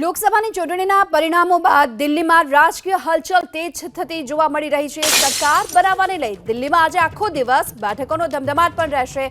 લોકસભાની ચૂંટણીના પરિણામો બાદ દિલ્હીમાં રાજકીય હલચલ તેજ થતી જોવા મળી રહી છે. સરકાર બનાવવાને લઈ દિલ્હીમાં આજે આખો દિવસ બેઠકોનો ધમધમાટ પણ રહેશે.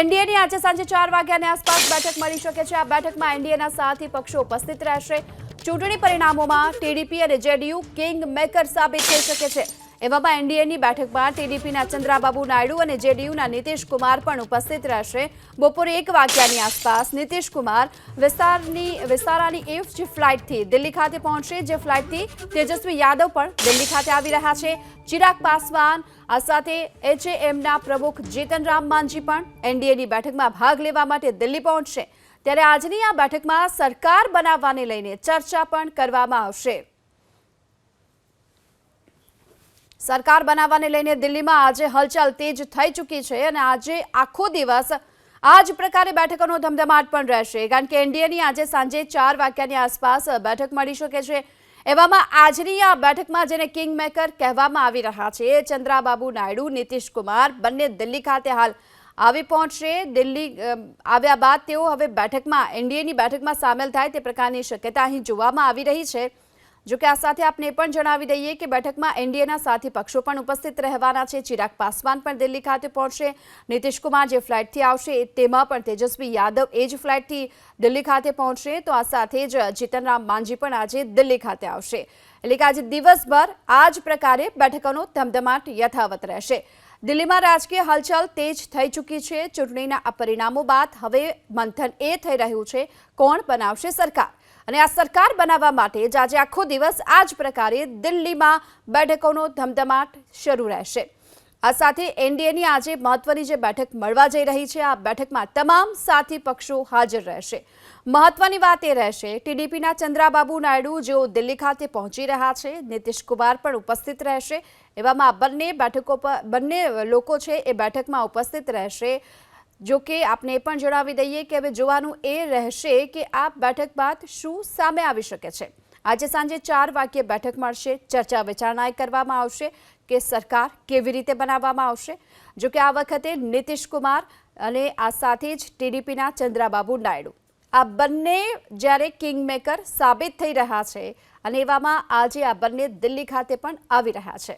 એનડીએની આજે સાંજે ચાર વાગ્યાની આસપાસ બેઠક મળી શકે છે. આ બેઠકમાં એનડીએના સાથી પક્ષો ઉપસ્થિત રહેશે. ચૂંટણી પરિણામોમાં ટીડીપી અને જેડીયુ કિંગ મેકર સાબિત થઈ શકે છે. એવામાં એનડીએની બેઠકમાં ટીડીપીના ચંદ્રાબાબુ નાયડુ અને જેડીયુના કુમાર પણ ઉપસ્થિત રહેશે. બપોરે એક વાગ્યાની આસપાસ કુમાર વિસ્તારની, વિસ્તારાની એફ જે ફ્લાઇટથી દિલ્હી ખાતે પહોંચશે, જે ફ્લાઇટથી તેજસ્વી યાદવ પણ દિલ્હી ખાતે આવી રહ્યા છે. ચિરાગ પાસવાન, આ સાથે એચએએમના પ્રમુખ જીતન રામ માંઝી પણ એનડીએની બેઠકમાં ભાગ લેવા માટે દિલ્હી પહોંચશે. ત્યારે આજની આ બેઠકમાં સરકાર બનાવવાને લઈને ચર્ચા પણ કરવામાં આવશે. સરકાર બનાવવાને લઈને દિલ્હીમાં આજે હલચલ તેજ થઈ ચૂકી છે અને આજે આખો દિવસ આ જ પ્રકારે બેઠકોનો ધમધમાટ પણ રહેશે. કારણ કે એનડીએની આજે સાંજે ચાર વાગ્યાની આસપાસ બેઠક મળી શકે છે. એવામાં આજની આ બેઠકમાં જેને કિંગ મેકર કહેવામાં આવી રહ્યા છે ચંદ્રાબાબુ નાયડુ, નીતિશ કુમાર બંને દિલ્હી ખાતે હાલ આવી પહોંચશે. દિલ્હી આવ્યા બાદ તેઓ હવે બેઠકમાં, એનડીએની બેઠકમાં સામેલ થાય તે પ્રકારની શક્યતા અહીં જોવામાં આવી રહી છે. જો કે આ સાથે આપને પણ જણાવી દઈએ કે બેઠકમાં એનડીએના સાથી પક્ષો પણ ઉપસ્થિત રહેવાના છે. ચિરાગ પાસવાન પણ દિલ્હી ખાતે પહોંચશે. નીતિશકુમાર જે ફ્લાઇટથી આવશે તેમાં પણ તેજસ્વી યાદવ એ જ ફ્લાઇટથી દિલ્હી ખાતે પહોંચશે. તો આ સાથે જ જીતનરામ માંઝી પણ આજે દિલ્હી ખાતે આવશે. એટલે કે આજે દિવસભર આ જ પ્રકારે બેઠકોનો ધમધમાટ યથાવત રહેશે. દિલ્હીમાં રાજકીય હલચલ તેજ થઈ ચૂકી છે. ચૂંટણીના આ પરિણામો બાદ હવે મંથન એ થઈ રહ્યું છે. કોણ બનાવશે સરકાર? અને આ સરકાર બનાવવા માટે જ આજે આખો દિવસ આ જ પ્રકારે દિલ્હીમાં બેઠકોનો ધમધમાટ શરૂ રહેશે. આ સાથે એનડીએની આજે મહત્વની જે બેઠક મળવા જઈ રહી છે, આ બેઠકમાં તમામ સાથી પક્ષો હાજર રહેશે. મહત્વની વાત એ રહેશે, ટીડીપીના ચંદ્રાબાબુ નાયડુ જેઓ દિલ્હી ખાતે પહોંચી રહ્યા છે, નીતિશ કુમાર પણ ઉપસ્થિત રહેશે. એવામાં બંને બેઠકો પર બંને લોકો છે એ બેઠકમાં ઉપસ્થિત રહેશે. જો કે આપને પણ જણાવી દઈએ કે હવે જોવાનું એ રહેશે કે આ બેઠક બાદ શું સામે આવી શકે છે. આજે સાંજે ચાર વાગ્યે બેઠક મળશે. ચર્ચા વિચારણા કરવામાં આવશે કે સરકાર કેવી રીતે બનાવવામાં આવશે. જો કે આ વખતે નીતિશ કુમાર અને આ સાથે જ ટીડીપીના ચંદ્રાબાબુ નાયડુ. આ બંને જ્યારે કિંગમેકર સાબિત થઈ રહ્યા છે અને એવામાં આજે આ બંને દિલ્હી ખાતે પણ આવી રહ્યા છે.